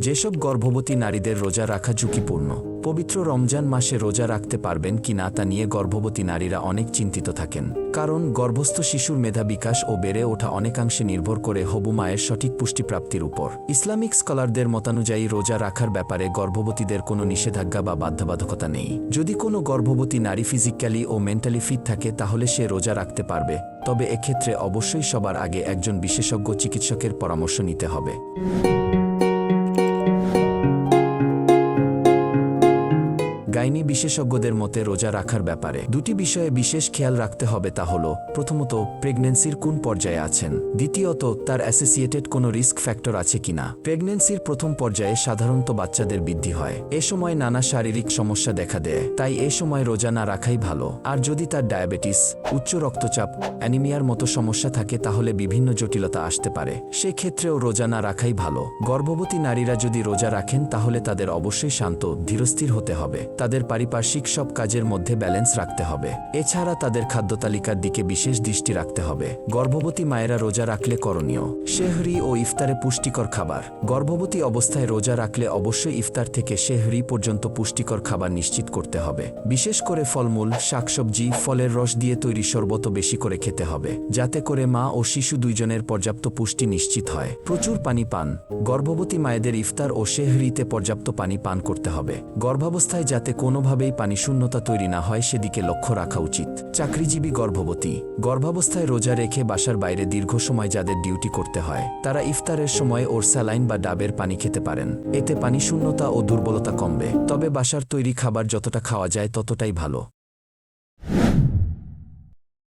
যেসব গর্ভবতী নারীদের রোজা রাখা ঝুঁকিপূর্ণ, পবিত্র রমজান মাসে রোজা রাখতে পারবেন কি না তা নিয়ে গর্ভবতী নারীরা অনেক চিন্তিত থাকেন। কারণ গর্ভস্থ শিশুর মেধা বিকাশ ও বেড়ে ওঠা অনেকাংশে নির্ভর করে হবু মায়ের সঠিক পুষ্টিপ্রাপ্তির উপর। ইসলামিক স্কলারদের মতানুযায়ী রোজা রাখার ব্যাপারে গর্ভবতীদের কোনো নিষেধাজ্ঞা বা বাধ্যবাধকতা নেই। যদি কোনো গর্ভবতী নারী ফিজিক্যালি ও মেন্টালি ফিট থাকে, তাহলে সে রোজা রাখতে পারবে। তবে এক্ষেত্রে অবশ্যই সবার আগে একজন বিশেষজ্ঞ চিকিৎসকের পরামর্শ নিতে হবে। গাইনি বিশেষজ্ঞদের মতে রোজা রাখার ব্যাপারে দুটি বিষয়ে বিশেষ খেয়াল রাখতে হবে, তা হল, প্রথমত, প্রেগন্যান্সির কোন পর্যায়ে আছেন। দ্বিতীয়ত, তার অ্যাসোসিয়েটেড কোনো রিস্ক ফ্যাক্টর আছে কিনা। প্রেগন্যান্সির প্রথম পর্যায়ে সাধারণত বাচ্চাদের বৃদ্ধি হয়। এ সময় নানা শারীরিক সমস্যা দেখা দেয়, তাই এ সময় রোজা না রাখাই ভালো। আর যদি তার ডায়াবেটিস, উচ্চ রক্তচাপ, অ্যানিমিয়ার মতো সমস্যা থাকে, তাহলে বিভিন্ন জটিলতা আসতে পারে। সেক্ষেত্রেও রোজা না রাখাই ভালো। গর্ভবতী নারীরা যদি রোজা রাখেন, তাহলে তাদের অবশ্যই শান্ত, ধীরস্থির হতে হবে। তাদের পারিপার্শ্বিক সব কাজের মধ্যে ব্যালেন্স রাখতে হবে। এছাড়া তাদের খাদ্য তালিকার দিকে বিশেষ দৃষ্টি রাখতে হবে। গর্ভবতী মায়েরা রোজা রাখলে করণীয় শেহরি ও ইফতারে পুষ্টিকর খাবার। গর্ভবতী অবস্থায় রোজা রাখলে অবশ্যই ইফতার থেকে শেহরি পর্যন্ত পুষ্টিকর খাবার নিশ্চিত করতে হবে। বিশেষ করে ফলমূল, শাকসবজি, ফলের রস দিয়ে তৈরি শরবত বেশি করে খেতে হবে, যাতে করে মা ও শিশু দুইজনের পর্যাপ্ত পুষ্টি নিশ্চিত হয়। প্রচুর পানি পান। গর্ভবতী মায়েদের ইফতার ও শেহরিতে পর্যাপ্ত পানি পান করতে হবে। গর্ভাবস্থায় যাতে কোনোভাবেই পানিশূন্যতা তৈরি না হয় সেদিকে লক্ষ্য রাখা উচিত। চাকরিজীবী গর্ভবতী। গর্ভাবস্থায় রোজা রেখে বাসার বাইরে দীর্ঘ সময় যাদের ডিউটি করতে হয়, তারা ইফতারের সময় ওর স্যালাইন বা ডাবের পানি খেতে পারেন। এতে পানি শূন্যতা ও দুর্বলতা কমবে। তবে বাসার তৈরি খাবার যতটা খাওয়া যায় ততটাই ভালো।